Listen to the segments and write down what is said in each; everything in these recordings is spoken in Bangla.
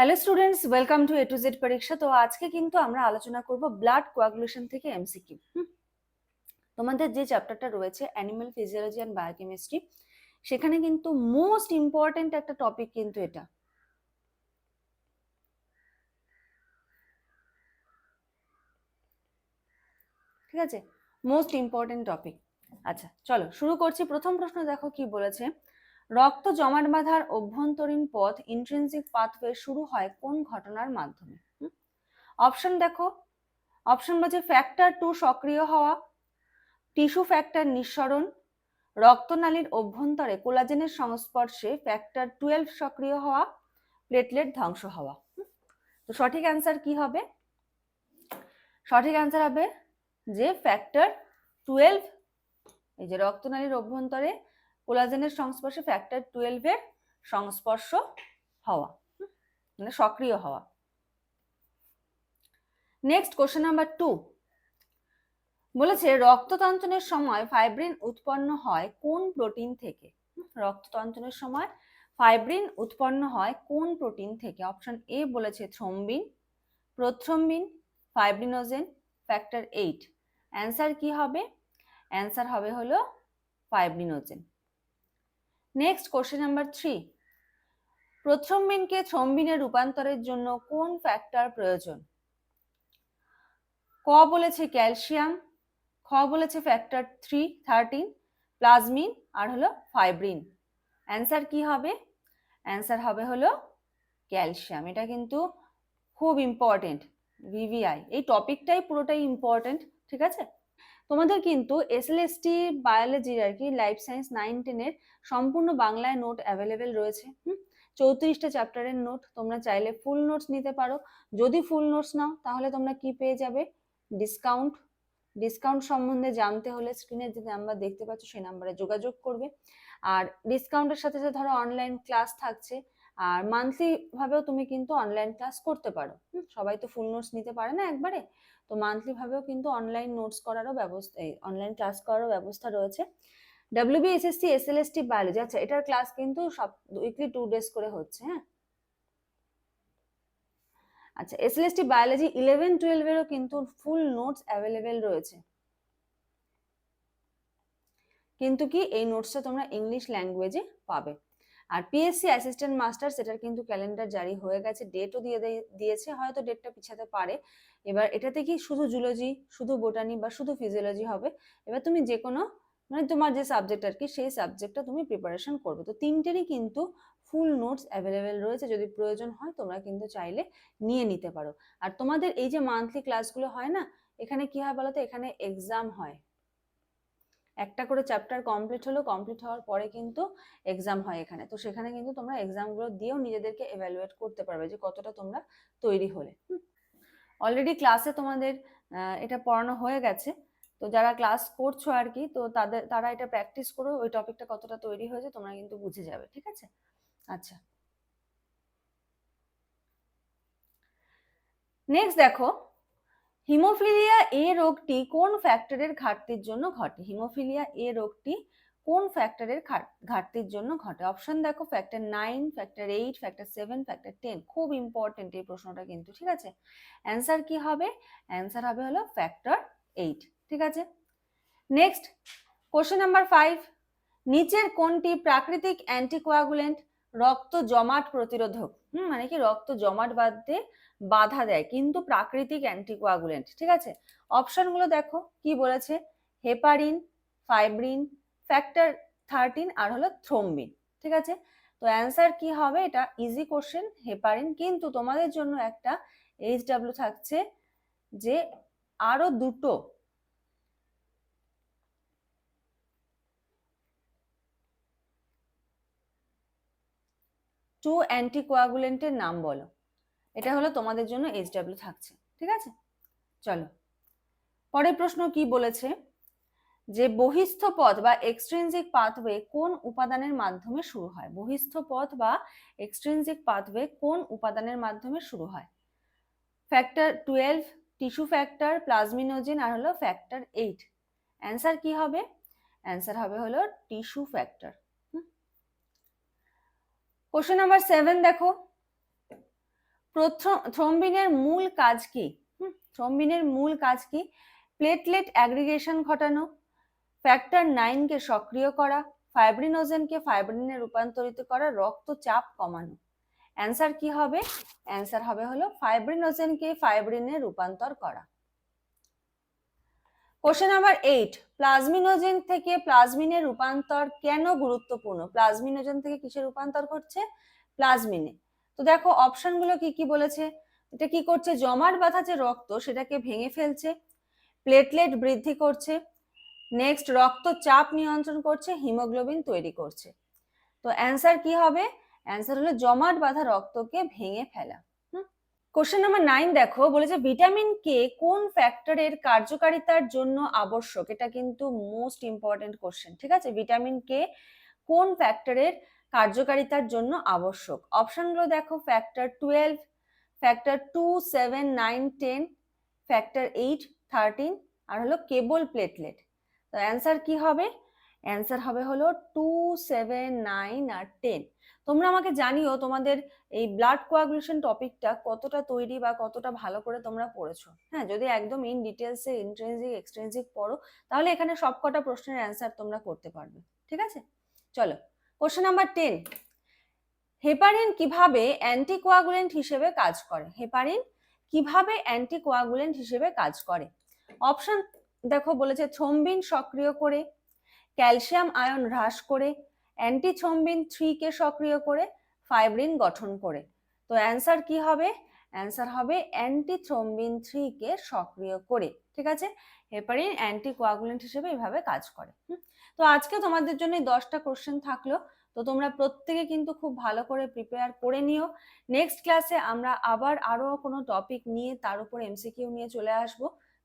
Hello students welcome to A to Z পরীক্ষা তো আজকে কিন্তু আমরা আলোচনা করব ব্লাড কোয়াগুলেশন থেকে এমসিকিউ তোমাদের যে চ্যাপ্টারটা রয়েছে অ্যানিমাল ফিজিওলজি অ্যান্ড বায়োকেমিস্ট্রি সেখানে কিন্তু মোস্ট ইম্পর্টেন্ট একটা টপিক কিন্তু এটা। ঠিক আছে? মোস্ট ইম্পর্টেন্ট টপিক আচ্ছা চলো শুরু করছি। প্রথম প্রশ্ন দেখো কি বলেছে? রক্ত জমাট বাঁধার অভ্যন্তরীণ পথ ইন্ট্রেন্সিক পাথওয়ে শুরু হয় কোন ঘটনার মাধ্যমে? অপশন দেখো। অপশন বলছে ফ্যাক্টর টু সক্রিয় হওয়া টিস্যু ফ্যাক্টর নিঃসরণ, রক্তনালীর অভ্যন্তরে কোলাজেনের সংস্পর্শে ফ্যাক্টর টুয়েলভ সক্রিয় হওয়া প্লেটলেট ধ্বংস হওয়া। তো সঠিক অ্যান্সার কি হবে? সঠিক অ্যান্সার হবে যে ফ্যাক্টর টুয়েলভ এই যে রক্তনালীর অভ্যন্তরে কোলাজেনের সংস্পর্শে ফ্যাক্টর টুয়েলভের সংস্পর্শ হওয়া মানে সক্রিয় হওয়া। নেক্সট কোশ্চেন নাম্বার টু বলেছে, রক্ততঞ্চনের সময় ফাইব্রিন উৎপন্ন হয় কোন প্রোটিন থেকে? রক্ততঞ্চনের সময় ফাইব্রিন উৎপন্ন হয় কোন প্রোটিন থেকে? অপশন এ বলেছে thrombin prothrombin fibrinogen factor eight answer কি হবে? অ্যান্সার হবে হলো fibrinogen next question number three প্রথ্রম্বিনকে থ্রম্বিনে রূপান্তরের জন্য কোন ফ্যাক্টর প্রয়োজন? ক বলেছে ক্যালসিয়াম খ বলেছে ফ্যাক্টর থ্রি থার্টিন প্লাজমিন আর হলো ফাইব্রিন অ্যান্সার কি হবে? অ্যান্সার হবে হলো ক্যালসিয়াম এটা কিন্তু খুব ইম্পর্টেন্ট ভিভিআই এই টপিকটাই পুরোটাই ইম্পর্টেন্ট ঠিক আছে? তোমাদের কিন্তু এসএলএসটি বায়োলজির আর কি লাইফ সায়েন্স নাইন টেনের সম্পূর্ণ বাংলায় নোট অ্যাভেলেবেল রয়েছে, হুম? চৌত্রিশটা চ্যাপ্টারের নোট তোমরা চাইলে ফুল নোটস নিতে পারো। যদি ফুল নোটস নাও, তাহলে তোমরা কি পেয়ে যাবে? ডিসকাউন্ট ডিসকাউন্ট সম্বন্ধে জানতে হলে স্ক্রিনের যে নাম্বার দেখতে পাচ্ছ, সেই নাম্বারে যোগাযোগ করবে। আর ডিসকাউন্টের সাথে সাথে ধরো অনলাইন ক্লাস থাকছে আর মান্থলি ভাবেও তুমি কিন্তু অনলাইন ক্লাস করতে পারো। সবাই তো ফুল নোটস নিতে পারে না একবারে? তো মান্থলি ভাবেও কিন্তু অনলাইন নোটস করারও ব্যবস্থা, এই অনলাইন ক্লাস করারও ব্যবস্থা রয়েছে। ডাব্লিউবি এসএসসি এসএলএসটি বায়োলজি আচ্ছা এটার ক্লাস কিন্তু সব উইকলি টু ডেজ করে হচ্ছে হ্যাঁ? আচ্ছা এসএলএসটি বায়োলজি ইলেভেন টুয়েলভেরও কিন্তু ফুল নোটস অ্যাভেলেবেল রয়েছে। কিন্তু কি, এই নোটসটা তোমরা ইংলিশ ল্যাঙ্গুয়েজে পাবে। আর পিএসসি অ্যাসিস্ট্যান্ট মাস্টার সেটার কিন্তু ক্যালেন্ডার জারি হয়ে গেছে ডেটও দিয়ে দিয়েছে, হয়তো ডেটটা পিছাতে পারে। এবার এটাতে কি শুধু জুলজি শুধু বোটানি বা শুধু ফিজিওলজি হবে? এবার তুমি যে কোনো মানে তোমার যে সাবজেক্ট আর কি, সেই সাবজেক্টটা তুমি প্রিপারেশন করবে। তো তিনটেরই কিন্তু ফুল নোটস অ্যাভেলেবেল রয়েছে, যদি প্রয়োজন হয় তোমরা কিন্তু চাইলে নিয়ে নিতে পারো। আর তোমাদের এই যে মান্থলি ক্লাসগুলো হয় না, এখানে কি হয় বলতো? এখানে এক্সাম হয়। একটা করে চ্যাপ্টার কমপ্লিট হলো কমপ্লিট হওয়ার পরে কিন্তু এক্সাম হয় এখানে। তো সেখানে কিন্তু তোমরা এক্সামগুলো দিয়েও নিজেদেরকে এভ্যালুয়েট করতে পারবে যে কতটা তোমরা তৈরি হলে। অলরেডি ক্লাসে তোমাদের এটা পড়ানো হয়ে গেছে। তো যারা ক্লাস করছ আর কি, তো তাদের, তারা এটা প্র্যাকটিস করো ওই টপিকটা কতটা তৈরি হয়েছে তোমরা কিন্তু বুঝে যাবে, ঠিক আছে? আচ্ছা। নেক্সট দেখো হিমোফিলিয়া এ রোগটি কোন ফ্যাক্টরের ঘাটতির জন্য ঘটে? হিমোফিলিয়া এ রোগটি কোন ফ্যাক্টরের ঘাটতির জন্য ঘটে? অপশন দেখো factor nine factor eight factor seven factor ten খুব ইম্পর্টেন্ট এই প্রশ্নটা কিন্তু, ঠিক আছে? অ্যান্সার কি হবে? অ্যান্সার হবে হলো ফ্যাক্টর এইট ঠিক আছে? নেক্সট কোশ্চেন নাম্বার ফাইভ নিচের কোনটি প্রাকৃতিক অ্যান্টিকোয়াগুলেন্ট রক্ত জমাট প্রতিরোধক? হুম মানে কি রক্ত জমাট বাঁধতে বাধা দেয়, কিন্তু প্রাকৃতিক অ্যান্টিকোয়াগুলেন্ট ঠিক আছে? অপশনগুলো দেখো, কি বলেছে? হেপারিন ফাইব্রিন ফ্যাক্টর থার্টিন আর হলো থ্রোম্বিন ঠিক আছে? তো অ্যান্সার কি হবে? এটা ইজি কোশ্চেন হেপারিন কিন্তু তোমাদের জন্য একটা এইচ ডাব্লিউ থাকছে যে আরও দুটো টু অ্যান্টিকোয়াগুলেন্টের নাম বলো। এটা হলো তোমাদের জন্য এইচ ডাব্লিউ থাকছে, ঠিক আছে? চলো। পরের প্রশ্ন কি বলেছে? যে বহিস্থ পথ বা এক্সট্রেনজিক পাথওয়ে কোন উপাদানের মাধ্যমে শুরু হয়? বহিস্থ পথ বা এক্সট্রেনজিক পাথওয়ে কোন উপাদানের মাধ্যমে শুরু হয়? Factor twelve tissue factor plasminogen আর হলো ফ্যাক্টর এইট অ্যান্সার কি হবে? অ্যান্সার হবে হলো tissue factor question number seven দেখো। প্রথম থ্রম্বিনের মূল কাজ কি? থ্রম্বিনের মূল কাজ কি? প্লেটলেট অ্যাগ্রিগেশন ঘটানো ফ্যাক্টর নাইনকে সক্রিয় করা ফাইব্রিনোজেনকে ফাইব্রিনে রূপান্তরিত করা, রক্তচাপ কমানো। অ্যান্সার কি হবে? অ্যান্সার হবে হলো ফাইব্রিনোজেনকে ফাইব্রিনে রূপান্তর করা। কোশ্চেন নাম্বার এইট প্লাজমিনোজেন থেকে প্লাজমিনের রূপান্তর কেন গুরুত্বপূর্ণ? প্লাজমিনোজেন থেকে কিসে রূপান্তর করছে প্লাজমিনে তো দেখো অপশনগুলো কি কি বলেছে? এটা কি করছে? জমাট বাঁধা যে রক্ত, সেটাকে ভেঙে ফেলছে প্লেটলেট বৃদ্ধি করছে নেক্সট রক্তচাপ নিয়ন্ত্রণ করছে হিমোগ্লোবিন তৈরি করছে। তো অ্যান্সার কি হবে? অ্যান্সার হলো জমাট বাঁধা রক্তকে ভেঙে ফেলা। কোশ্চেন নাম্বার নাইন দেখো, বলেছে ভিটামিন কে কোন ফ্যাক্টরের কার্যকারিতার জন্য আবশ্যক? এটা কিন্তু মোস্ট ইম্পর্টেন্ট কোশ্চেন ঠিক আছে? ভিটামিন কে কোন ফ্যাক্টরের কার্যকারিতার জন্য আবশ্যক? অপশনগুলো দেখো factor twelve factor two seven nine ten factor eight thirteen আর হলো কেবল প্লেটলেট তো অ্যান্সার কি হবে? অ্যান্সার হবে হলো টু সেভেন নাইন আর টেন তোমরা আমাকে জানিও তোমাদের এই ব্লাড কোয়াগুলেশন টপিকটা কতটা তৈরি বা কতটা ভালো করে তোমরা পড়েছো। হ্যাঁ যদি একদম ইন ডিটেলসে ইন্ট্রেন্সিক এক্সট্রেন্সিক পড়ো, তাহলে এখানে সবকটা প্রশ্নের অ্যান্সার তোমরা করতে পারবে। ঠিক আছে? চলো কোশ্চেন নাম্বার টেন হেপারিন কীভাবে অ্যান্টিকোয়াগুলেন্ট হিসেবে কাজ করে? হেপারিন কীভাবে অ্যান্টিকোয়াগুলেন্ট হিসেবে কাজ করে? অপশন দেখো বলেছে থ্রম্বিন সক্রিয় করে ক্যালসিয়াম আয়ন হ্রাস করে অ্যান্টিথ্রম্বিন থ্রিকে সক্রিয় করে ফাইব্রিন গঠন করে। তো অ্যান্সার কি হবে? অ্যান্সার হবে অ্যান্টিথ্রম্বিন থ্রিকে সক্রিয় করে, ঠিক আছে? হেপারিন অ্যান্টিকোয়াগুলেন্ট হিসেবে এইভাবে কাজ করে তো আজকে তোমাদের জন্য দশটা কোশ্চেন থাকল। তো তোমরা প্রত্যেকে কিন্তু খুব ভালো করে প্রিপেয়ার করে নিও। নেক্সট ক্লাসে আমরা আবার আরও কোনো টপিক নিয়ে তার উপর এমসিকিউ নিয়ে চলে আসব।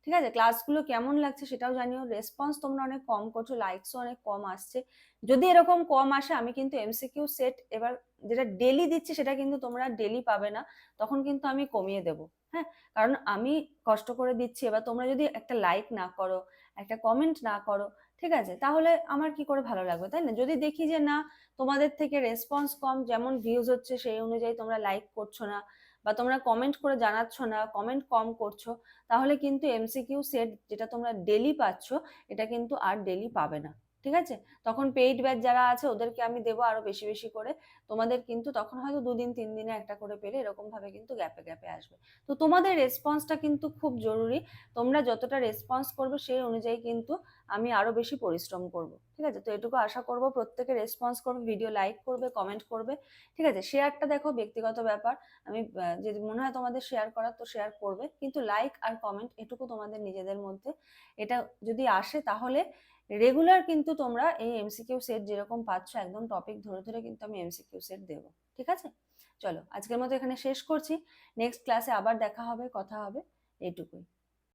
ঠিক আছে? ক্লাসগুলো কেমন লাগছে সেটাও জানিও। রেসপন্স তোমরা অনেক কম করছ লাইকসও অনেক কম আসছে। যদি এরকম কম আসে, আমি কিন্তু এমসিকিউ সেট এবার যেটা ডেলি দিচ্ছি সেটা কিন্তু তোমরা ডেলি পাবে না। তখন কিন্তু আমি কমিয়ে দেব হ্যাঁ? কারণ আমি কষ্ট করে দিচ্ছি। এবার তোমরা যদি একটা লাইক না করো, একটা কমেন্ট না করো, ঠিক আছে? তাহলে আমার কি করে ভালো লাগবে, তাই না? যদি দেখি যে না, তোমাদের থেকে রেসপন্স কম, যেমন ভিউজ হচ্ছে সেই অনুযায়ী তোমরা লাইক করছ না বা তোমরা কমেন্ট করে জানাচ্ছ না কমেন্ট কম করছ, তাহলে কিন্তু এমসিকিউ সেট যেটা তোমরা ডেলি পাচ্ছ, এটা কিন্তু আর ডেলি পাবে না। ঠিক আছে? তখন পেইড ব্যাচ যারা আছে, ওদেরকে আমি দেবো আরও বেশি বেশি করে। তোমাদের কিন্তু তখন হয়তো দুদিন, তিন দিনে একটা করে পেলে এরকম ভাবে কিন্তু গ্যাপে গ্যাপে আসবে। তো তোমাদের রেসপন্সটা কিন্তু খুব জরুরি। তোমরা যতটা রেসপন্স করবে সেই অনুযায়ী কিন্তু আমি আরও বেশি পরিশ্রম করব। ঠিক আছে? তো এটুকু আশা করব প্রত্যেকে রেসপন্স করবে ভিডিও লাইক করবে কমেন্ট করবে। ঠিক আছে? শেয়ারটা দেখো, ব্যক্তিগত ব্যাপার। আমি যদি মনে হয় তোমাদের শেয়ার করার তো শেয়ার করবে। কিন্তু লাইক আর কমেন্ট এটুকু তোমাদের নিজেদের মধ্যে। এটা যদি আসে তাহলে রেগুলার কিন্তু তোমরা এই এমসিকিউ সেট যেরকম পাচ্ছ, একদম টপিক ধরে ধরে কিন্তু আমি এমসিকিউ সেট দেবো, ঠিক আছে? চলো, আজকের মতো এখানে শেষ করছি। নেক্সট ক্লাসে আবার দেখা হবে, কথা হবে, এইটুকুই।